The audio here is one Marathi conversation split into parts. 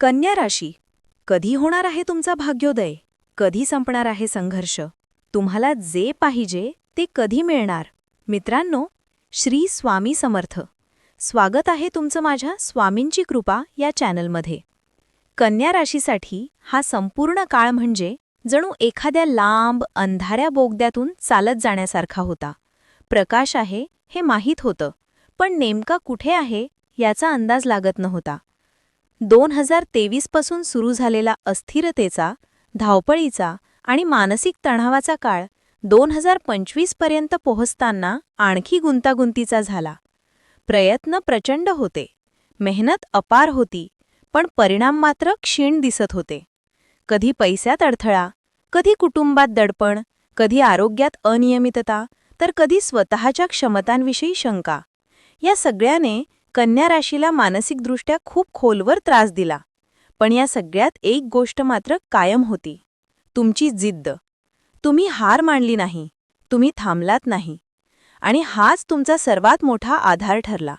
कन्या राशी. कधी होणार आहे तुमचा भाग्योदय? कधी संपणार आहे संघर्ष? तुम्हाला जे पाहिजे ते कधी मिळणार? मित्रांनो श्री स्वामी समर्थ. स्वागत आहे तुमचं माझ्या स्वामींची कृपा या चॅनलमध्ये. कन्या राशीसाठी हा संपूर्ण काळ म्हणजे जणू एखाद्या लांब अंधाऱ्या बोगद्यातून चालत जाण्यासारखा होता. प्रकाश आहे हे माहीत होतं पण नेमका कुठे आहे याचा अंदाज लागत नव्हता. दोन हजार तेवीसपासून सुरू झालेला अस्थिरतेचा धावपळीचा आणि मानसिक तणावाचा काळ दोन हजार पंचवीसपर्यंत पोहोचताना आणखी गुंतागुंतीचा झाला. प्रयत्न प्रचंड होते. मेहनत अपार होती पण परिणाम मात्र क्षीण दिसत होते. कधी पैशात अडथळा कधी कुटुंबात दडपण कधी आरोग्यात अनियमितता तर कधी स्वतःच्या क्षमतांविषयी शंका. या सगळ्याने कन्या राशीला मानसिकदृष्ट्या खूप खोलवर त्रास दिला. पण या सगळ्यात एक गोष्ट मात्र कायम होती. तुमची जिद्द. तुम्ही हार मांडली नाही. तुम्ही थांबलात नाही. आणि हाच तुमचा सर्वात मोठा आधार ठरला.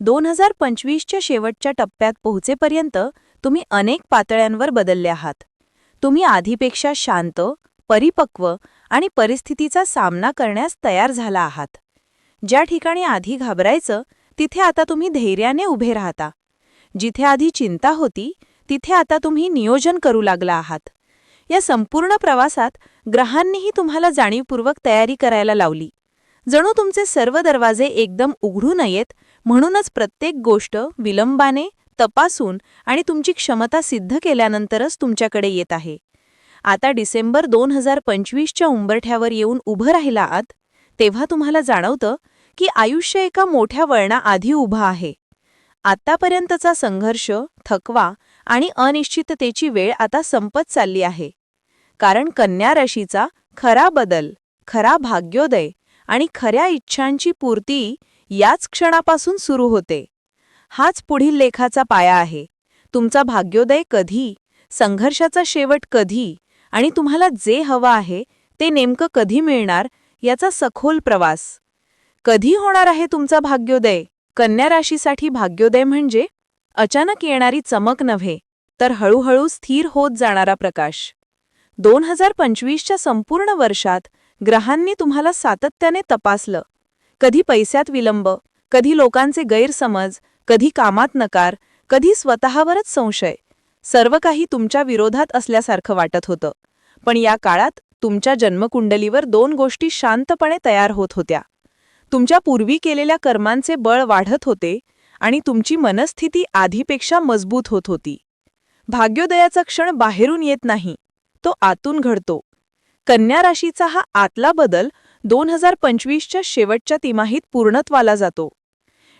दोन हजार पंचवीसच्या शेवटच्या टप्प्यात पोहोचेपर्यंत तुम्ही अनेक पातळ्यांवर बदलले आहात. तुम्ही आधीपेक्षा शांत परिपक्व आणि परिस्थितीचा सामना करण्यास तयार झाला आहात. ज्या ठिकाणी आधी घाबरायचं तिथे आता तुम्ही धैर्याने उभे राहता. जिथे आधी चिंता होती तिथे आता तुम्ही नियोजन करू लागला आहात. या संपूर्ण प्रवासात ग्रहांनीही तुम्हाला जाणीवपूर्वक तयारी करायला लावली. जणू तुमचे सर्व दरवाजे एकदम उघडू नयेत म्हणूनच प्रत्येक गोष्ट विलंबाने तपासून आणि तुमची क्षमता सिद्ध केल्यानंतरच तुमच्याकडे येत आहे. आता डिसेंबर दोन हजार पंचवीसच्या उंबरठ्यावर येऊन उभं राहिला आत तेव्हा तुम्हाला जाणवतं की आयुष्य एका मोठ्या वळणाआधी उभा आहे. आत्तापर्यंतचा संघर्ष थकवा आणि अनिश्चिततेची वेळ आता संपत चालली आहे. कारण कन्या राशीचा खरा बदल खरा भाग्योदय आणि खऱ्या इच्छांची पूर्ती याच क्षणापासून सुरू होते. हाच पुढील लेखाचा पाया आहे. तुमचा भाग्योदय कधी संघर्षाचा शेवट कधी आणि तुम्हाला जे हवं आहे ते नेमकं कधी मिळणार याचा सखोल प्रवास. कधी होणार आहे तुमचा भाग्योदय? कन्या राशीसाठी भाग्योदय म्हणजे अचानक येणारी चमक नव्हे तर हळूहळू स्थिर होत जाणारा प्रकाश. दोन हजार पंचवीसच्या संपूर्ण वर्षात ग्रहांनी तुम्हाला सातत्याने तपासलं. कधी पैशात विलंब कधी लोकांचे गैरसमज कधी कामात नकार कधी स्वतःवरच संशय. सर्व काही तुमच्या विरोधात असल्यासारखं वाटत होतं. पण या काळात तुमच्या जन्मकुंडलीवर दोन गोष्टी शांतपणे तयार होत होत्या. तुमच्या पूर्वी केलेल्या कर्मांचे बळ वाढत होते आणि तुमची मनस्थिती आधीपेक्षा मजबूत होत होती. भाग्योदयाचा क्षण बाहेरून येत नाही तो आतून घडतो. कन्या राशीचा हा आतला बदल दोन हजार पंचवीसच्या शेवटच्या तिमाहीत पूर्णत्वाला जातो.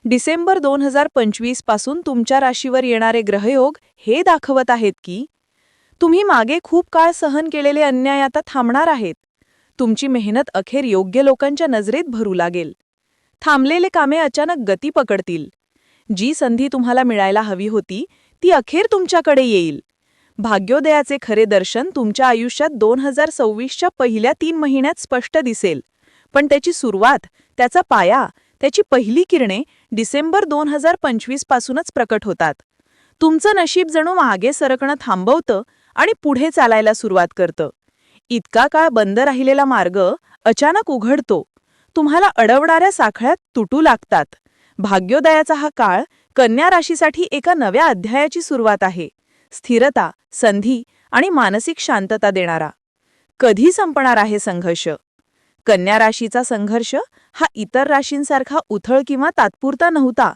डिसेंबर दोन हजार पंचवीसपासून तुमच्या राशीवर येणारे ग्रहयोग हे दाखवत आहेत की तुम्ही मागे खूप काळ सहन केलेले अन्याय आता थांबणार आहेत. तुमची मेहनत अखेर योग्य लोकांच्या नजरेत भरू लागेल. थांबलेले कामे अचानक गती पकडतील. जी संधी तुम्हाला मिळायला हवी होती ती अखेर तुमच्याकडे येईल. भाग्योदयाचे खरे दर्शन तुमच्या आयुष्यात दोन हजार सव्वीसच्या पहिल्या तीन महिन्यात स्पष्ट दिसेल. पण त्याची सुरुवात त्याचा पाया त्याची पहिली किरणे डिसेंबर दोन हजार पंचवीस पासूनच प्रकट होतात. तुमचं नशीब जणू मागे सरकणं थांबवतं आणि पुढे चालायला सुरुवात करतं. इतका काळ बंद राहिलेला मार्ग अचानक उघडतो. तुम्हाला अडवणाऱ्या साखळ्यात तुटू लागतात. भाग्योदयाचा हा काळ कन्या राशीसाठी एका नव्या अध्यायाची सुरुवात आहे. स्थिरता संधी आणि मानसिक शांतता देणारा. कधी संपणार आहे संघर्ष? कन्या राशीचा संघर्ष हा इतर राशींसारखा उथळ किंवा तात्पुरता नव्हता.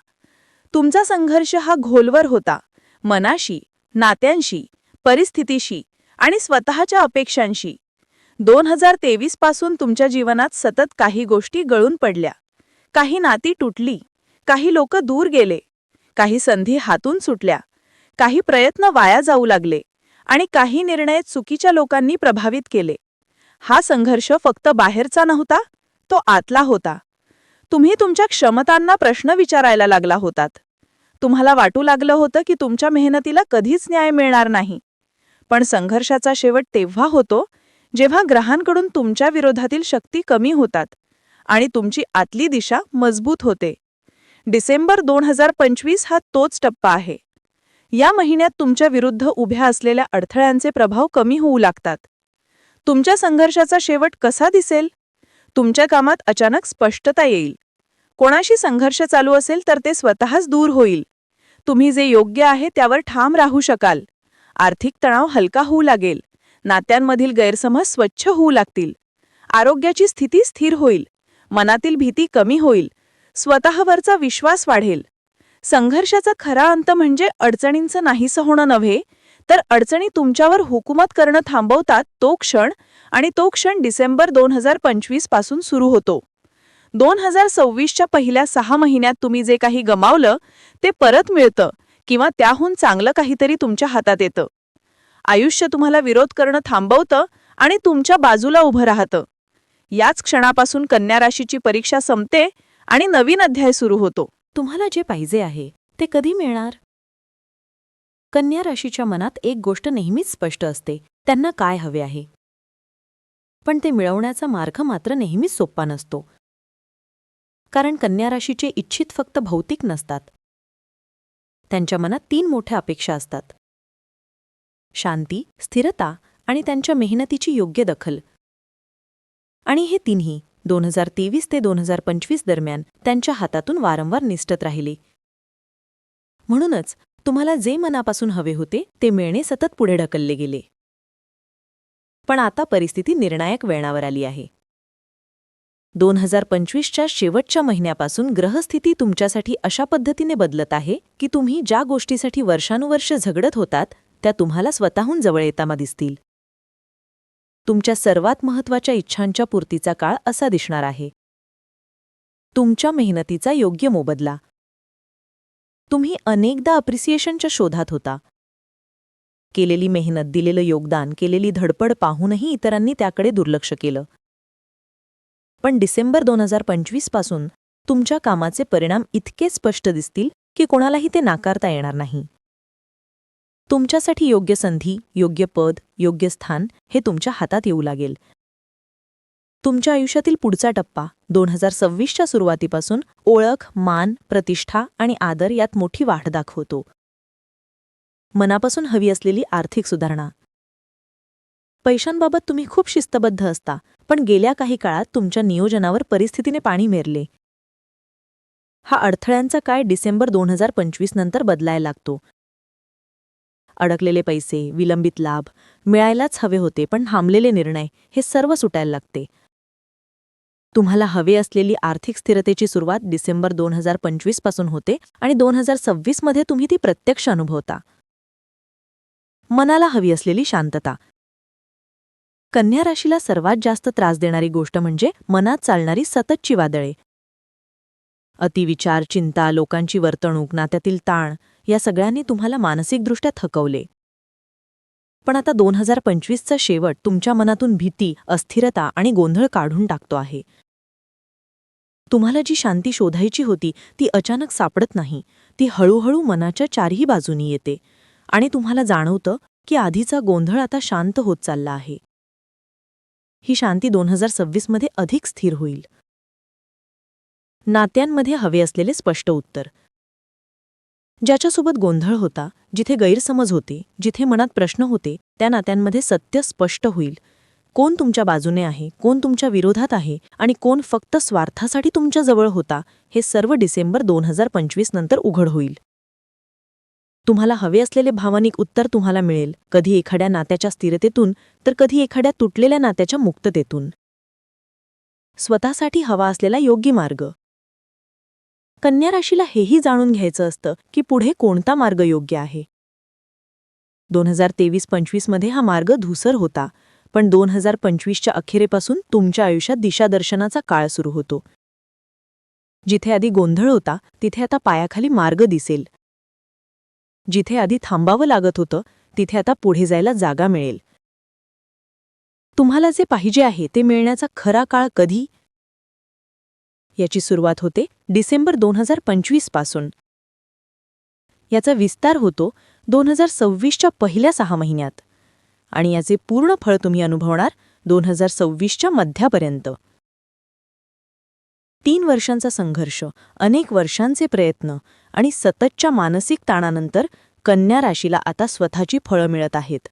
तुमचा संघर्ष हा घोलवर होता. मनाशी नात्यांशी परिस्थितीशी आणि स्वतःच्या अपेक्षांशी. दोन हजार तेवीसपासून तुमच्या जीवनात सतत काही गोष्टी गळून पडल्या. काही नाती तुटली. काही लोक दूर गेले. काही संधी हातून सुटल्या. काही प्रयत्न वाया जाऊ लागले. आणि काही निर्णय चुकीच्या लोकांनी प्रभावित केले. हा संघर्ष फक्त बाहेरचा नव्हता तो आतला होता. तुम्ही तुमच्या क्षमतांना प्रश्न विचारायला लागला होतात. तुम्हाला वाटू लागलं होतं की तुमच्या मेहनतीला कधीच न्याय मिळणार नाही. पण संघर्षाचा शेवट तेव्हा होतो जेव्हा ग्रहांकडून तुमच्या विरोधातील शक्ती कमी होतात आणि तुमची आतली दिशा मजबूत होते. डिसेंबर दोन हजार पंचवीस हा तोच टप्पा आहे. या महिन्यात तुमच्या विरुद्ध उभ्या असलेल्या अडथळ्यांचे प्रभाव कमी होऊ लागतात. तुमच्या संघर्षाचा शेवट कसा दिसेल? तुमच्या कामात अचानक स्पष्टता येईल. कोणाशी संघर्ष चालू असेल तर ते स्वतःच दूर होईल. तुम्ही जे योग्य आहे त्यावर ठाम राहू शकाल. आर्थिक तणाव हलका होऊ लागेल. नात्यांमधील गैरसमज स्वच्छ होऊ लागतील. आरोग्याची स्थिती स्थिर होईल. मनातील भीती कमी होईल. स्वतःवरचा विश्वास वाढेल. संघर्षाचा खरा अंत म्हणजे अडचणींचं नाहीसं होणं नव्हे तर अडचणी तुमच्यावर हुकूमत करणं थांबवतात तो क्षण आणि तो क्षण डिसेंबर दोन हजार पंचवीसपासून सुरू होतो. दोन हजार सव्वीसच्या पहिल्या सहा महिन्यात तुम्ही जे काही गमावलं ते परत मिळतं. किंवा त्याहून चांगलं काहीतरी तुमच्या हातात येतं. आयुष्य तुम्हाला विरोध करणं थांबवतं आणि तुमच्या बाजूला उभं राहतं. याच क्षणापासून कन्या राशीची परीक्षा संपते आणि नवीन अध्याय सुरू होतो. तुम्हाला जे पाहिजे आहे ते कधी मिळणार? कन्या राशीच्या मनात एक गोष्ट नेहमीच स्पष्ट असते त्यांना काय हवे आहे? पण ते मिळवण्याचा मार्ग मात्र नेहमीच सोप्पा नसतो. कारण कन्या राशीचे इच्छित फक्त भौतिक नसतात. त्यांच्या मनात तीन मोठ्या अपेक्षा असतात. शांती स्थिरता आणि त्यांच्या मेहनतीची योग्य दखल. आणि हे तिन्ही दोन हजार तेवीस ते दोन हजार पंचवीस दरम्यान त्यांच्या हातातून वारंवार निष्ठत राहिले. म्हणूनच तुम्हाला जे मनापासून हवे होते ते मिळणे सतत पुढे ढकलले गेले. पण आता परिस्थिती निर्णायक वळणावर आली आहे. दोन हजार पंचवीसच्या शेवटच्या महिन्यापासून ग्रहस्थिती तुमच्यासाठी अशा पद्धतीने बदलत आहे की तुम्ही ज्या गोष्टीसाठी वर्षानुवर्ष झगडत होतात त्या तुम्हाला स्वतःहून जवळ येताना दिसतील. तुमच्या सर्वात महत्त्वाच्या इच्छांच्या पूर्तीचा काळ असा दिसणार आहे. तुमच्या मेहनतीचा योग्य मोबदला. तुम्ही अनेकदा अप्रिसिएशनच्या शोधात होता. केलेली मेहनत दिलेलं योगदान केलेली धडपड पाहूनही इतरांनी त्याकडे दुर्लक्ष केलं. पण डिसेंबर दोन हजार पंचवीसपासून तुमच्या कामाचे परिणाम इतके स्पष्ट दिसतील की कोणालाही ते नाकारता येणार नाही. तुमच्यासाठी योग्य संधी योग्य पद योग्य स्थान हे तुमच्या हातात येऊ लागेल. तुमच्या आयुष्यातील पुढचा टप्पा दोन हजार सव्वीसच्या सुरुवातीपासून ओळख मान प्रतिष्ठा आणि आदर यात मोठी वाढ दाखवतो. मनापासून हवी असलेली आर्थिक सुधारणा पैशांबाबत तुम्ही खूप शिस्तबद्ध असता पण गेल्या काही काळात तुमच्या नियोजनावर परिस्थितीने पाणी मेरले. हा अडथळ्यांचा काय डिसेंबर दोन हजार पंचवीस नंतर बदलायला लागतो. अडकलेले पैसे विलंबित लाभ मिळायलाच हवे होते पण थांबलेले निर्णय हे सर्व सुटायला लागते. तुम्हाला हवे असलेली आर्थिक स्थिरतेची सुरुवात डिसेंबर दोन हजार पंचवीसपासून होते आणि दोन हजार सव्वीसमध्ये तुम्ही ती प्रत्यक्ष अनुभवता. मनाला हवी असलेली शांतता कन्या राशीला सर्वात जास्त त्रास देणारी गोष्ट म्हणजे मनात चालणारी सततची वादळे. अतिविचार चिंता लोकांची वर्तणूक नात्यातील ताण या सगळ्यांनी तुम्हाला मानसिकदृष्ट्या थकवले. पण आता दोन हजार पंचवीसचा शेवट तुमच्या मनातून भीती अस्थिरता आणि गोंधळ काढून टाकतो आहे. तुम्हाला जी शांती शोधायची होती ती अचानक सापडत नाही. ती हळूहळू मनाच्या चारही बाजूनी येते. आणि तुम्हाला जाणवतं की आधीचा गोंधळ आता शांत होत चालला आहे. ही शांती दोन हजार सव्वीसमध्ये अधिक स्थिर होईल. नात्यांमध्ये हवे असलेले स्पष्ट उत्तर. ज्याच्यासोबत गोंधळ होता जिथे गैरसमज होते जिथे मनात प्रश्न होते त्या नात्यांमध्ये सत्य स्पष्ट होईल. कोण तुमच्या बाजूने आहे कोण तुमच्या विरोधात आहे आणि कोण फक्त स्वार्थासाठी तुमच्याजवळ होता हे सर्व डिसेंबर दोन हजार पंचवीस नंतर उघड होईल. तुम्हाला हवे असलेले भावनिक उत्तर तुम्हाला मिळेल. कधी एखाद्या नात्याच्या स्थिरतेतून तर कधी एखाद्या तुटलेल्या नात्याच्या मुक्ततेतून. स्वतःसाठी हवा असलेला योग्य मार्ग. कन्या राशीला हेही जाणून घ्यायचं असतं की पुढे कोणता मार्ग योग्य आहे. दोन हजार तेवीस पंचवीसमध्ये हा मार्ग धुसर होता पण दोन हजार पंचवीसच्या अखेरेपासून तुमच्या आयुष्यात दिशादर्शनाचा काळ सुरू होतो. जिथे आधी गोंधळ होता तिथे आता पायाखाली मार्ग दिसेल. जिथे आधी थांबावं लागत होतं तिथे आता पुढे जायला जागा मिळेल. तुम्हाला जे पाहिजे आहे ते मिळण्याचा खरा काळ कधी? याची सुरुवात होते डिसेंबर दोन हजार पंचवीसपासून. याचा विस्तार होतो दोन हजार सव्वीसच्या पहिल्या सहा महिन्यात. आणि याचे पूर्ण फळ तुम्ही अनुभवणार दोन हजार सव्वीसच्या मध्यापर्यंत. तीन वर्षांचा संघर्ष अनेक वर्षांचे प्रयत्न आणि सततच्या मानसिक ताणानंतर कन्या राशीला आता स्वतःची फळं मिळत आहेत.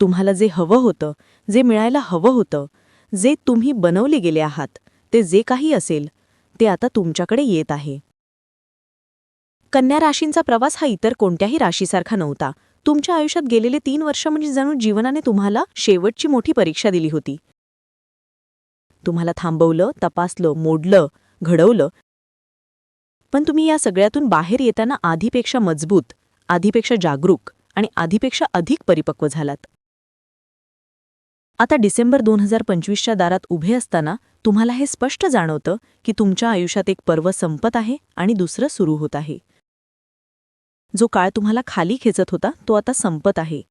तुम्हाला जे हवं होतं जे मिळायला हवं होतं जे तुम्ही बनवले गेले आहात ते जे काही असेल ते आता तुमच्याकडे येत आहे. कन्या राशींचा प्रवास हा इतर कोणत्याही राशीसारखा नव्हता. तुमच्या आयुष्यात गेलेले तीन वर्ष म्हणजे जणू जीवनाने तुम्हाला शेवटची मोठी परीक्षा दिली होती. तुम्हाला थांबवलं तपासलं मोडलं घडवलं. पण तुम्ही या सगळ्यातून बाहेर येताना आधीपेक्षा मजबूत आधीपेक्षा जागरूक आणि आधीपेक्षा अधिक परिपक्व झालात. आता डिसेंबर दोन हजार पंचवीसच्या दारात उभे असताना तुम्हाला हे स्पष्ट जाणवतं की तुमच्या आयुष्यात एक पर्व संपत आहे आणि दुसरं सुरू होत आहे. जो काळ तुम्हाला खाली खेचत होता तो आता संपत आहे.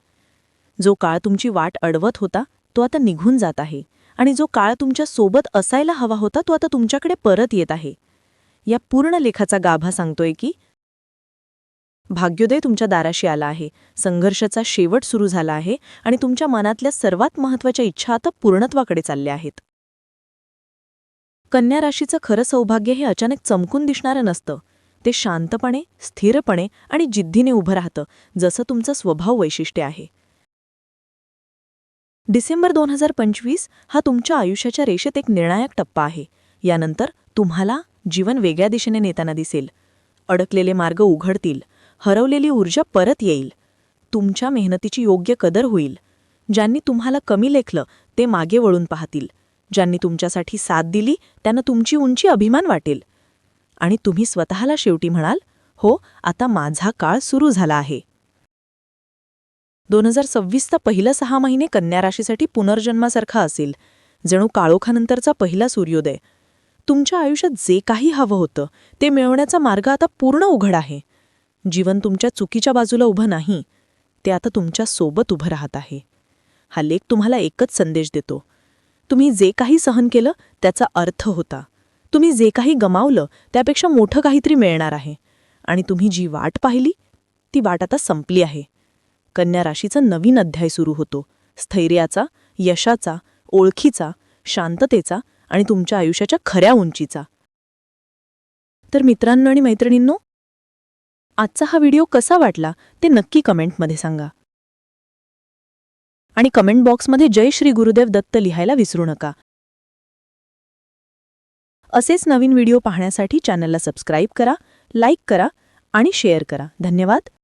जो काळ तुमची वाट अडवत होता तो आता निघून जात आहे. आणि जो काळ तुमच्यासोबत असायला हवा होता तो आता तुमच्याकडे परत येत आहे. या पूर्ण लेखाचा गाभा सांगतोय की भाग्योदय तुमच्या दाराशी आला आहे. संघर्षाचा शेवट सुरू झाला आहे आणि तुमच्या मनातल्या सर्वात महत्त्वाच्या इच्छा आता पूर्णत्वाकडे चालल्या आहेत. कन्या राशीचं खरं सौभाग्य हे अचानक चमकून दिसणारं नसतं. ते शांतपणे स्थिरपणे आणि जिद्दीने उभं राहतं जसं तुमचं स्वभाव वैशिष्ट्य आहे. डिसेंबर दोन हजार पंचवीस हा तुमच्या आयुष्याच्या रेषेत एक निर्णायक टप्पा आहे. यानंतर तुम्हाला जीवन वेगळ्या दिशेने नेताना दिसेल. अडकलेले मार्ग उघडतील. हरवलेली ऊर्जा परत येईल. तुमच्या मेहनतीची योग्य कदर होईल. ज्यांनी तुम्हाला कमी लेखलं ते मागे वळून पाहतील. ज्यांनी तुमच्यासाठी साथ दिली त्यांना तुमची उंची अभिमान वाटेल. आणि तुम्ही स्वतःला शेवटी म्हणाल हो आता माझा काळ सुरू झाला आहे. दोन हजार सव्वीसचा पहिलं सहा महिने कन्या राशीसाठी पुनर्जन्मासारखा असेल. जणू काळोखानंतरचा पहिला सूर्योदय. तुमच्या आयुष्यात जे काही हवं होतं ते मिळवण्याचा मार्ग आता पूर्ण उघड आहे. जीवन तुमच्या चुकीच्या बाजूला उभं नाही ते आता तुमच्यासोबत उभं राहत आहे. हा लेख तुम्हाला एकच संदेश देतो. तुम्ही जे काही सहन केलं त्याचा अर्थ होता. तुम्ही जे काही गमावलं त्यापेक्षा मोठं काहीतरी मिळणार आहे. आणि तुम्ही जी वाट पाहिली ती वाट आता संपली आहे. कन्या राशीचा नवीन अध्याय सुरू होतो. स्थैर्याचा यशाचा ओळखीचा शांततेचा आणि तुमच्या आयुष्याच्या खऱ्या उंचीचा. तर मित्रांनो आणि मैत्रिणींनो आजचा हा व्हिडिओ कसा वाटला ते नक्की कमेंटमध्ये सांगा. आणि कमेंट बॉक्समध्ये जय श्री गुरुदेव दत्त लिहायला विसरू नका. असेच नवीन व्हिडिओ पाहण्यासाठी चॅनलला सबस्क्राईब करा लाईक करा आणि शेअर करा. धन्यवाद.